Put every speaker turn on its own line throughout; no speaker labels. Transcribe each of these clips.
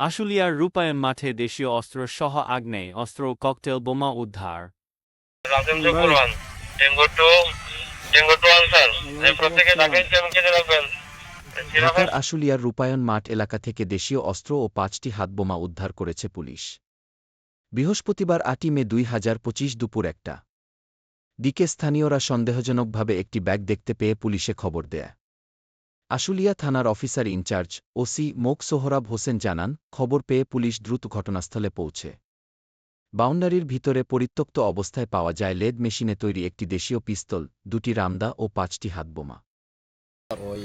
আশুলিয়ার রূপায়ণ মাঠে দেশীয় অস্ত্রসহ আগ্নেয় অস্ত্র ককটেল বোমা উদ্ধার।
ঢাকার আশুলিয়ার রূপায়ণ মাঠ এলাকা থেকে দেশীয় অস্ত্র ও পাঁচটি হাতবোমা উদ্ধার করেছে পুলিশ। বৃহস্পতিবার আটই মে দুই হাজার পঁচিশ দুপুর একটা। দিকে স্থানীয়রা সন্দেহজনকভাবে একটি ব্যাগ দেখতে পেয়ে পুলিশে খবর দেয়। আশুলিয়া থানার অফিসার ইনচার্জ ওসি মোক সোহরাব হোসেন জানান, খবর পেয়ে পুলিশ দ্রুত ঘটনাস্থলে পৌঁছে। বাউন্ডারির ভিতরে পরিত্যক্ত অবস্থায় পাওয়া যায় লেদ মেশিনে তৈরি একটি দেশীয় পিস্তল, দুটি রামদা ও পাঁচটি হাতবোমা।
ওই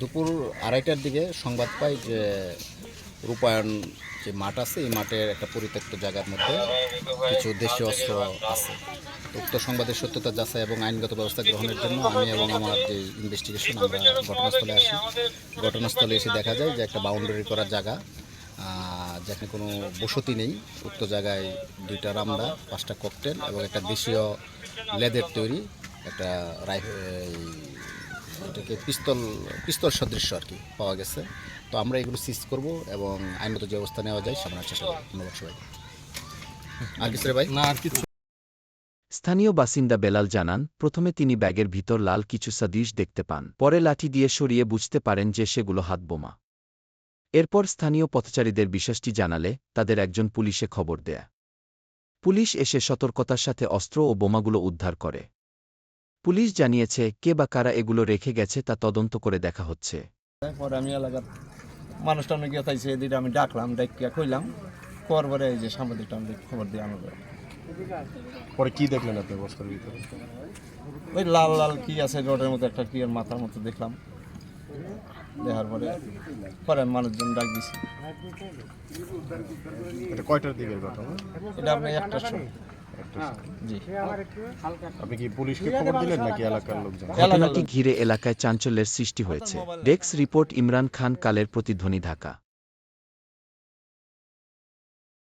দুপুর আড়াইটার দিকে সংবাদ পাই যে রূপায়ণ যে মাঠ আছে, এই মাঠের একটা পরিত্যক্ত জায়গার মধ্যে কিছু দেশীয় অস্ত্র আছে। উক্ত সংবাদের সত্যতা যাচাই এবং আইনগত ব্যবস্থা গ্রহণের জন্য আমি এবং আমার যে ইনভেস্টিগেশন আমরা ঘটনাস্থলে আসি। ঘটনাস্থলে এসে দেখা যায় যে একটা বাউন্ডারি করা জায়গা যেখানে কোনো বসতি নেই। উক্ত জায়গায় দুইটা রামদা পাঁচটা ককটেল এবং একটা দেশীয় লেদের তৈরি, একটা রাইফ এই, এটাকে পিস্তল পিস্তল সদৃশ্য আর কি পাওয়া গেছে। তো আমরা এগুলো সিজ করব এবং আইনগত যে ব্যবস্থা নেওয়া যায় সামনের চেষ্টা করব। ধন্যবাদ সবাই আর কিছু ভাই? না আর কিছু
স্থানীয় বাসিন্দা বেলাল জানান প্রথমে তিনি ব্যাগের ভিতর লাল কিছু সাদিশ দেখতে পান পরে লাঠি দিয়ে সরিয়ে বুঝতে পারেন যে সেগুলো হাতবোমা এরপর স্থানীয় পথচারীদের বিশ্বাসটি জানালে তাদের একজন পুলিশে খবর দেয়। পুলিশ এসে সতর্কতার সাথে অস্ত্র ও বোমাগুলো উদ্ধার করে। পুলিশ জানিয়েছে কে বা কারা এগুলো রেখে গেছে তা তদন্ত করে দেখা হচ্ছে।
পরে আমি এলাকার মানুষটা অনেক গিয়ে তাইছে এদিকে আমি ডাকলাম ডাকিয়া কইলাম পর পরে এই যে সাংবাদিকটা আমাদের খবর দিয়ে আমাদের
পরে কি দেখলেন আপনি বস্তার ভিতরে?
ওই লাল লাল কি আছে রোডের মতো একটা কি মাথার মতো দেখলাম। দেখার পরে পরে আমি মানুষজন ডাক দিছি।
এটা কয়টার দিকের ঘটনা?
এটা আপনি একটা সময়। জি।
আপনি কি পুলিশকে খবর দিলেন নাকি এলাকার লোকজন?
ঘটনাটি ঘিরে এলাকায় চাঞ্চল্যের সৃষ্টি হয়েছে। ডেক্স রিপোর্ট ইমরান খান কালের প্রতিধ্বনি ঢাকা